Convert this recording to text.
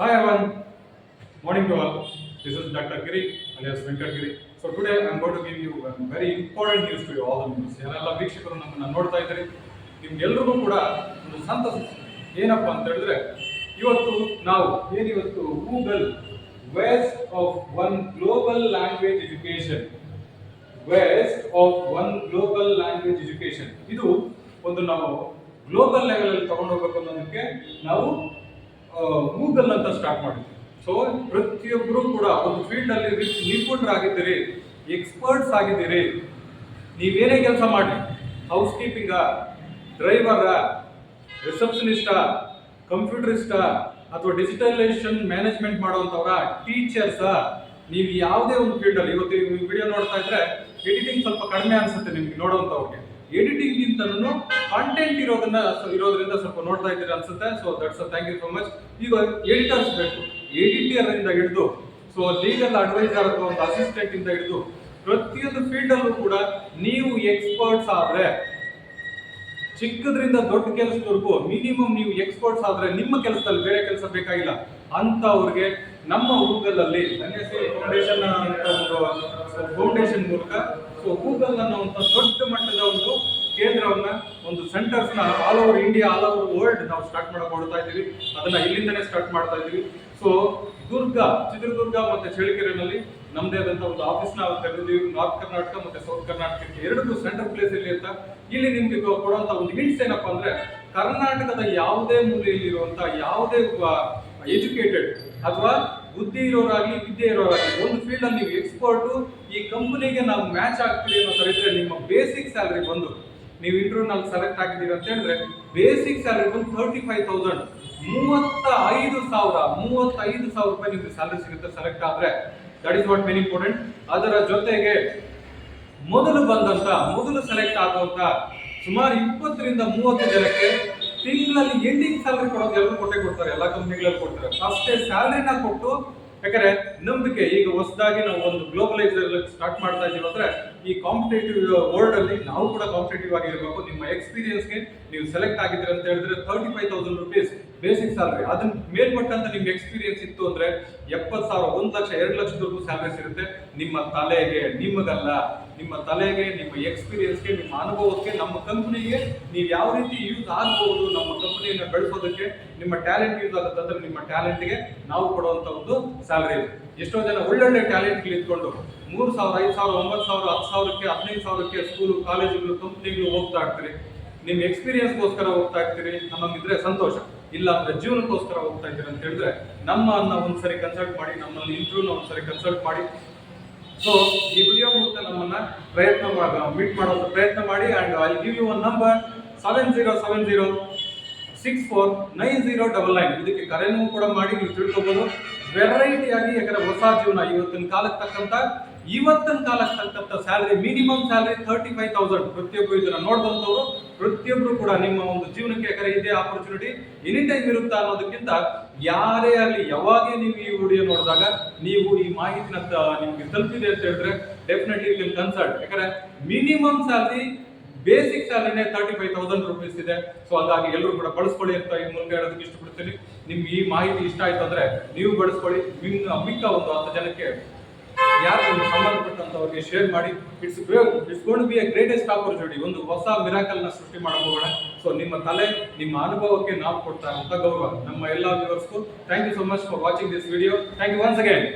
Hi everyone, morning to all. This is Dr. Giri alias Venkat Giri. So today I'm going to give you a very important news to you all the members. ಯಾರೆಲ್ಲ ವೀಕ್ಷಕರು ನಮ್ಮನ್ನು ನೋಡ್ತಾ ಇದ್ದೀರಿ ನಿಮ್ಗೆಲ್ರಿಗೂ ಕೂಡ ಒಂದು ಸಂತಸ ಏನಪ್ಪ ಅಂತ ಹೇಳಿದ್ರೆ ಇವತ್ತು ನಾವು ಏನಿವತ್ತು Google ways of one global language education ways of one global language education ಇದು ಒಂದು ನಾವು ಗ್ಲೋಬಲ್ ಲೆವೆಲಲ್ಲಿ ತಗೊಂಡೋಗ್ಬೇಕು ಅನ್ನೋದಕ್ಕೆ ನಾವು ಗೂಗಲ್ ಅಂತ ಸ್ಟಾರ್ಟ್ ಮಾಡಿದ್ವಿ ಸೊ ಪ್ರತಿಯೊಬ್ಬರು ಕೂಡ ಒಂದು ಫೀಲ್ಡ್ ರಿ- ನಿಪುಣರಾಗಿದ್ದೀರಿ ಎಕ್ಸ್ಪರ್ಟ್ಸ್ ಆಗಿದ್ದೀರಿ. ನೀವೇನೇ ಕೆಲಸ ಮಾಡಿ ಹೌಸ್ ಕೀಪಿಂಗ ಡ್ರೈವರ ರಿಸೆಪ್ಷನಿಸ್ಟ ಕಂಪ್ಯೂಟರಿಸ್ಟ ಅಥವಾ ಡಿಜಿಟಲೈಸೇಷನ್ ಮ್ಯಾನೇಜ್ಮೆಂಟ್ ಮಾಡುವಂಥವ್ರ ಟೀಚರ್ಸ ನೀವು ಯಾವುದೇ ಒಂದು ಫೀಲ್ಡ್ ಅಲ್ಲಿ, ಇವತ್ತು ವಿಡಿಯೋ ನೋಡ್ತಾ ಇದ್ರೆ ಎಡಿಟಿಂಗ್ ಸ್ವಲ್ಪ ಕಡಿಮೆ ಅನ್ಸುತ್ತೆ ನಿಮ್ಗೆ, ನೋಡುವಂಥವ್ರಿಗೆ. ಎಡಿಟಿಂಗ್ ಇಂತನೂ ಕಂಟೆಂಟ್ ಇರೋದನ್ನ ಇರೋದ್ರಿಂದ ಸ್ವಲ್ಪ ನೋಡ್ತಾ ಇದ್ದೀರಾ ಅನ್ಸುತ್ತೆ. So that's thank you so much ಈಗ ಎಡಿಟರ್ಸ್ ಬೇಕು. ಎಡಿಟರ್ ಇಂದ ಹಿಡಿದು ಸೊ ಲೀಗಲ್ ಅಡ್ವೈಸರ್ ಅಥವಾ ಒಂದು ಅಸಿಸ್ಟೆಂಟ್ ಇಂದ ಹಿಡಿದು, ಪ್ರತಿಯೊಂದು ಫೀಲ್ಡ್ ಅಲ್ಲೂ ಕೂಡ ನೀವು ಎಕ್ಸ್ಪರ್ಟ್ಸ್ ಆದ್ರೆ, ಚಿಕ್ಕದ್ರಿಂದ ದೊಡ್ಡ ಕೆಲಸದವರೆಗೂ ಮಿನಿಮಮ್ ನೀವು ಎಕ್ಸ್ಪರ್ಟ್ಸ್ ಆದ್ರೆ ನಿಮ್ಮ ಕೆಲಸದಲ್ಲಿ ಬೇರೆ ಕೆಲಸ ಬೇಕಾಗಿಲ್ಲ. ಅಂತವ್ರಿಗೆ ನಮ್ಮ ಗೂಗಲ್ ಅಲ್ಲಿ ಫೌಂಡೇಶನ್ ಅಂತ ಒಂದು ಫೌಂಡೇಶನ್ ಮೂಲಕ ಸೊ ಗೂಗಲ್ ಅನ್ನುವಂಥ ದೊಡ್ಡ ಮಟ್ಟದ ಒಂದು ಕೇಂದ್ರವನ್ನ, ಒಂದು ಸೆಂಟರ್ಸ್ನ all over India all over world ನಾವು ಸ್ಟಾರ್ಟ್ ಮಾಡಕ್ ಹೊಡ್ತಾ ಇದೀವಿ ಅದನ್ನ ಇಲ್ಲಿಂದನೇ ಸ್ಟಾರ್ಟ್ ಮಾಡ್ತಾ ಇದೀವಿ ಸೊ ದುರ್ಗ, ಚಿತ್ರದುರ್ಗ ಮತ್ತೆ ಚಳ್ಳಕೆರೆನಲ್ಲಿ ನಮ್ಮದೇ ಆದಂತ ಒಂದು ಆಫೀಸ್ ನಾವು ತೆಗೆದಿದ್ದೀವಿ ನಾರ್ತ್ ಕರ್ನಾಟಕ ಮತ್ತೆ ಸೌತ್ ಕರ್ನಾಟಕಕ್ಕೆ ಎರಡಕ್ಕೂ ಸೆಂಟರ್ ಪ್ಲೇಸ್ ಇಲ್ಲಿ ಅಂತ ಇಲ್ಲಿ ನಿಮ್ಗೆ ಕೊಡುವಂತ ಒಂದು ಹಿಂಟ್ಸ್ ಏನಪ್ಪಾ ಅಂದ್ರೆ, ಕರ್ನಾಟಕದ ಯಾವುದೇ ಮೂಲೆಯಲ್ಲಿರುವಂಥ ಯಾವುದೇ ಎಜುಕೇಟೆಡ್ ಅಥವಾ ಬುದ್ಧಿ ಇರೋರಾಗಿ ವಿದ್ಯೆ ಇರೋರಾಗಿ ಒಂದು ಫೀಲ್ಡ್ ಅಲ್ಲಿ ನೀವು ಎಕ್ಸ್ಪರ್ಟ್ ಈ ಕಂಪನಿಗೆ ನಾವು ಮ್ಯಾಚ್ ಆಗ್ತೀವಿ ಅನ್ನೋ ತರ ಇದ್ರೆ ನಿಮ್ಮ ಬೇಸಿಕ್ ಸ್ಯಾಲ್ರಿ ಬಂದು, ನೀವು ನಲ್ಲಿ ಸೆಲೆಕ್ಟ್ ಆಗಿದ್ದೀರಿ ಅಂತ ಹೇಳಿದ್ರೆ ಬೇಸಿಕ್ ಸ್ಯಾಲ್ರಿ ಬಂದು ತರ್ಟಿ ಫೈವ್ ತೌಸಂಡ್ ಮೂವತ್ತ ಐದು ಸಾವಿರ, ಮೂವತ್ತೈದು ಸಾವಿರ ರೂಪಾಯಿ ನಿಮಗೆ ಸ್ಯಾಲರಿ ಸಿಗುತ್ತೆ ಸೆಲೆಕ್ಟ್ ಆದ್ರೆ. That is what very important ಅದರ ಜೊತೆಗೆ, ಮೊದಲು ಬಂದಂತ, ಮೊದಲು ಸೆಲೆಕ್ಟ್ ಆಗುವಂತ ಸುಮಾರು ಇಪ್ಪತ್ತರಿಂದ ಮೂವತ್ತು ಜನಕ್ಕೆ ತಿಂಗಳಲ್ಲಿ ಎಂಡಿಂಗ್ ಸ್ಯಾಲರಿ ಕೊಡೋದು ಎಲ್ಲರೂ ಕೊಟ್ಟೆ ಕೊಡ್ತಾರೆ, ಎಲ್ಲ ಕಂಪ್ನಿಗಳಲ್ಲಿ ಕೊಡ್ತಾರೆ. ಫಸ್ಟ್ ಸ್ಯಾಲ್ರಿನ ಕೊಟ್ಟು, ಯಾಕಂದ್ರೆ ನಂಬಿಕೆ, ಈಗ ಹೊಸದಾಗಿ ನಾವು ಒಂದು ಗ್ಲೋಬಲೈಸರ್ ಸ್ಟಾರ್ಟ್ ಮಾಡ್ತಾ ಇದ್ದೀವಿ ಅಂದ್ರೆ ಈ ಕಾಂಪಿಟೇಟಿವ್ ವರ್ಲ್ಡ್ ಅಲ್ಲಿ ನಾವು ಕೂಡ ಕಾಂಪಿಟೇಟಿವ್ ಆಗಿರಬೇಕು. ನಿಮ್ಮ ಎಕ್ಸ್ಪೀರಿಯನ್ಸ್ಗೆ ನೀವು ಸೆಲೆಕ್ಟ್ ಆಗಿದ್ರೆ ಅಂತ ಹೇಳಿದ್ರೆ thirty five thousand rupees basic salary ಅದನ್ನ ಮೇಲ್ಪಟ್ಟಂತ ನಿಮ್ಗೆ ಎಕ್ಸ್ಪೀರಿಯನ್ಸ್ ಇತ್ತು ಅಂದ್ರೆ ಎಪ್ಪತ್ತು ಸಾವಿರ, ಒಂದು ಲಕ್ಷ, ಎರಡು ಲಕ್ಷದವರೆಗೂ ಸ್ಯಾಲ್ರಿ ಸಿಗುತ್ತೆ ನಿಮ್ಮ ತಲೆಗೆ, ನಿಮಗಲ್ಲ. ನಿಮ್ಮ ತಲೆಗೆ, ನಿಮ್ಮ ಎಕ್ಸ್ಪೀರಿಯನ್ಸ್ಗೆ ನಿಮ್ಮ ಅನುಭವಕ್ಕೆ, ನಮ್ಮ ಕಂಪ್ನಿಗೆ ನೀವು ಯಾವ ರೀತಿ ಯೂಸ್ ಆಗಬಹುದು ನಮ್ಮ ಕಂಪ್ನಿಯನ್ನು ಬೆಳೆಸೋದಕ್ಕೆ, ನಿಮ್ಮ ಟ್ಯಾಲೆಂಟ್ ಯೂಸ್ ಆಗುತ್ತೆ ಅಂದ್ರೆ ನಿಮ್ಮ ಟ್ಯಾಲೆಂಟ್ಗೆ ನಾವು ಕೊಡುವಂತ ಒಂದು ಸ್ಯಾಲರಿ ಇದೆ. ಎಷ್ಟೋ ಜನ ಒಳ್ಳೊಳ್ಳೆ ಟ್ಯಾಲೆಂಟ್ ಇಟ್ಕೊಂಡು ಮೂರು ಸಾವಿರ, ಐದು ಸಾವಿರ, ಒಂಬತ್ತು ಸಾವಿರ, ಹತ್ತು ಸಾವಿರಕ್ಕೆ, ಹದಿನೈದು ಸಾವಿರಕ್ಕೆ ಸ್ಕೂಲು ಕಾಲೇಜುಗಳು ಕಂಪ್ನಿಗಳು ಹೋಗ್ತಾ ಇರ್ತೀರಿ. ನಿಮ್ಮ ಎಕ್ಸ್ಪೀರಿಯನ್ಸ್ಗೋಸ್ಕರ ಹೋಗ್ತಾ ಇರ್ತೀರಿ. ನಮಗಿದ್ರೆ ಸಂತೋಷ. ಇಲ್ಲ ಅಂದ್ರೆ ಜೀವನಕ್ಕೋಸ್ಕರ ಹೋಗ್ತಾ ಇದ್ದೀರಿ ಅಂತ ಹೇಳಿದ್ರೆ ನಮ್ಮನ್ನ ಒಂದ್ಸರಿ ಕನ್ಸಲ್ಟ್ ಮಾಡಿ, ನಮ್ಮಲ್ಲಿ ಇಂಟರ್ವ್ಯೂನ ಒಂದ್ಸರಿ ಕನ್ಸಲ್ಟ್ ಮಾಡಿ. ಸೊ ಈ ವಿಡಿಯೋ ಮೂಲಕ ನಮ್ಮನ್ನ ಪ್ರಯತ್ನ ಮೀಟ್ ಮಾಡೋದು ಪ್ರಯತ್ನ ಮಾಡಿ and I give you one number seven zero seven zero six four nine zero double nine ಇದಕ್ಕೆ ಕರೆನೂ ಕೂಡ ಮಾಡಿ, ನೀವು ತಿಳ್ಕೊಬೋದು. ಆಗಿ ಯಾಕಂದ್ರೆ ಹೊಸ ಜೀವನ, ಇವತ್ತಿನ ಕಾಲಕ್ಕೆ ತಕ್ಕಂತ ಇವತ್ತಿನ ಕಾಲಕ್ಕೆ ತಕ್ಕಂಥ salary minimum salary thirty five thousand ಪ್ರತಿಯೊಬ್ಬರು ಇದನ್ನು ನೋಡಿದಂಥವ್ರು ಪ್ರತಿಯೊಬ್ಬರು ಕೂಡ ನಿಮ್ಮ ಒಂದು ಜೀವನಕ್ಕೆ ಯಾಕಂದ್ರೆ ಇದೇ ಆಪರ್ಚುನಿಟಿ ಎನಿ ಟೈಮ್ ಇರುತ್ತಾ ಅನ್ನೋದಕ್ಕಿಂತ ಯಾರೇ ಆಗಲಿ, ಯಾವಾಗೇ ನೀವು ಈ ವಿಡಿಯೋ ನೋಡಿದಾಗ ನೀವು ಈ ಮಾಹಿತಿನ ನಿಮ್ಗೆ ತಲುಪಿದೆ ಅಂತ ಹೇಳಿದ್ರೆ ಡೆಫಿನೆಟ್ಲಿ ನಿಮ್ಗೆ ಕನ್ಸಲ್ಟ್ ಯಾಕಂದ್ರೆ ಮಿನಿಮಮ್ ಸ್ಯಾಲರಿ ಬೇಸಿಕ್ ಸ್ಯಾಲರಿನೇ ತರ್ಟಿ ಫೈವ್ ತೌಸಂಡ್ ರುಪೀಸ್ ಇದೆ. ಸೊ ಹಾಗಾಗಿ ಎಲ್ಲರೂ ಕೂಡ ಬಳಸ್ಕೊಳ್ಳಿ ಅಂತ ಈ ಮೂಲಕ ಹೇಳೋದಕ್ಕೆ ಇಷ್ಟಪಡ್ತೀನಿ. ನಿಮ್ಗೆ ಈ ಮಾಹಿತಿ ಇಷ್ಟ ಆಯ್ತು ಅಂದ್ರೆ ನೀವು ಬಳಸ್ಕೊಳ್ಳಿ. ಮಿಕ್ಕ ಒಂದು ಹತ್ತು ಜನಕ್ಕೆ ಯಾರು ನಿಮ್ಗೆ ಸಂಬಂಧಪಟ್ಟಂತವ್ರಿಗೆ ಶೇರ್ ಮಾಡಿ it's it's gonna be a greatest opportunity ಒಂದು ಹೊಸ ಮಿರಾಕಲ್ನ ಸೃಷ್ಟಿ ಮಾಡೋಣ ಸೊ ನಿಮ್ಮ ತಲೆ, ನಿಮ್ಮ ಅನುಭವಕ್ಕೆ ನಾವು ಕೊಡ್ತಾ ಇರುವಂತ ಗೌರವ ನಮ್ಮ ಎಲ್ಲ ವ್ಯೂವರ್ಸ್ಗೂ thank you so much for watching this video thank you once again